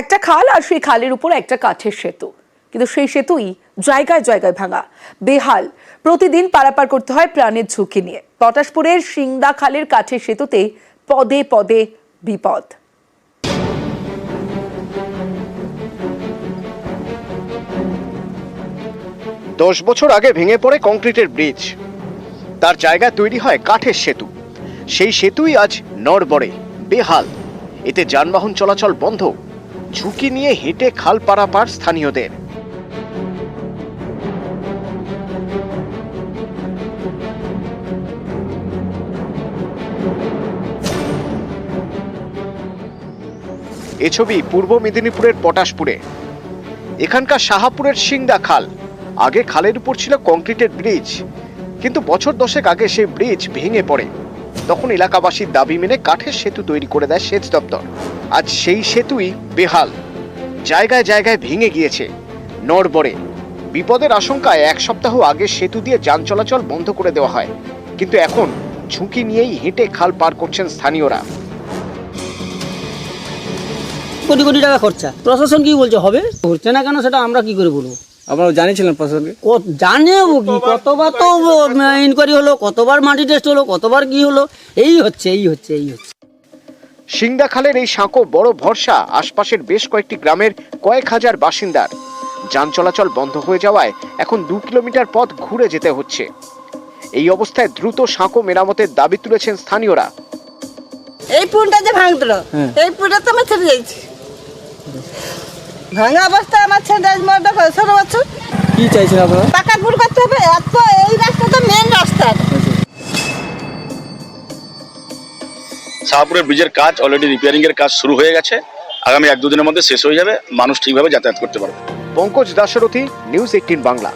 একটা খাল আর সেই খালের উপর একটা কাঠের সেতু। কিন্তু সেই সেতুই জায়গায় জায়গায় ভাঙা। বেহাল। প্রতিদিন পারাপার করতে হয় প্রাণের ঝুঁকি নিয়ে। পটাশপুরের সিংদা খালের কাঠের সেতুতে পদে পদে বিপদ। দশ বছর আগে ভেঙে পড়ে কংক্রিটের ব্রিজ। তার জায়গায় তৈরি হয় কাঠের সেতু। সেই সেতুই আজ নড়বড়ে, বেহাল। এতে যানবাহন চলাচল বন্ধ। ঝুঁকি নিয়ে হেঁটে খাল পারাপার স্থানীয়দের। এ ছবি পূর্ব মেদিনীপুরের পটাশপুরে। এখানকার শাহাপুরের সিংদা খাল। আগে খালের উপর ছিল কংক্রিটের ব্রিজ। কিন্তু বছর দশেক আগে সেই ব্রিজ ভেঙে পড়ে। তখন এলাকাবাসীর দাবি মেনে কাঠের সেতু তৈরি করে দেয় সেচ দপ্তর। আজ সেই সেতুই বেহাল। জায়গায় জায়গায় ভেঙে গিয়েছে। নড়বড়ে। বিপদের আশঙ্কায় এক সপ্তাহ আগে সেতু দিয়ে যান চলাচল বন্ধ করে দেওয়া হয়। কিন্তু এখন ঝুঁকি নিয়েই হেঁটে খাল পার করছেন স্থানীয়রা। কোটি কোটি টাকা খরচা। প্রশাসন কি বলছে, হবে? হচ্ছে না কেন সেটা আমরা কি করে বলব? আপনারা জানিয়েছিলেন প্রশাসনকে? কত- কি? কতবার তো ইনকোয়ারি হলো কতবার মাটি টেস্ট হলো কতবার কি হলো? এই হচ্ছে এই হচ্ছে এই হচ্ছে। সিংদা খালের এই সাঁকো বড় ভরসা আশপাশের বেশ কয়েকটি গ্রামের কয়েক হাজার বাসিন্দার। যান চলাচল বন্ধ হয়ে যাওয়ায় এখন দু কিলোমিটার পথ ঘুরে যেতে হচ্ছে। এই অবস্থায় দ্রুত সাঁকো মেরামতের দাবি তুলেছেন স্থানীয়রা। এই পুলটা যে ভাঙছিল হ্যাঁ। এই পুলটা তো আমার ছেড়ে যাইছি ভাঙা অবস্থায় আমার ছেলে মরটা বছর কি চাইছেন আপনারা? পাকা ভুল করতে হবে এত এই রাস্তা তো মেন রাস্তা। শাহপুরের ব্রিজের কাজ অলরেডি রিপেয়ারিং এর কাজ শুরু হয়ে গেছে। আগামী এক দুদিনের মধ্যে শেষ হয়ে যাবে। মানুষ ঠিকভাবে যাতায়াত করতে পারবে। Pankaj Dasarathi news eighteen Bangla.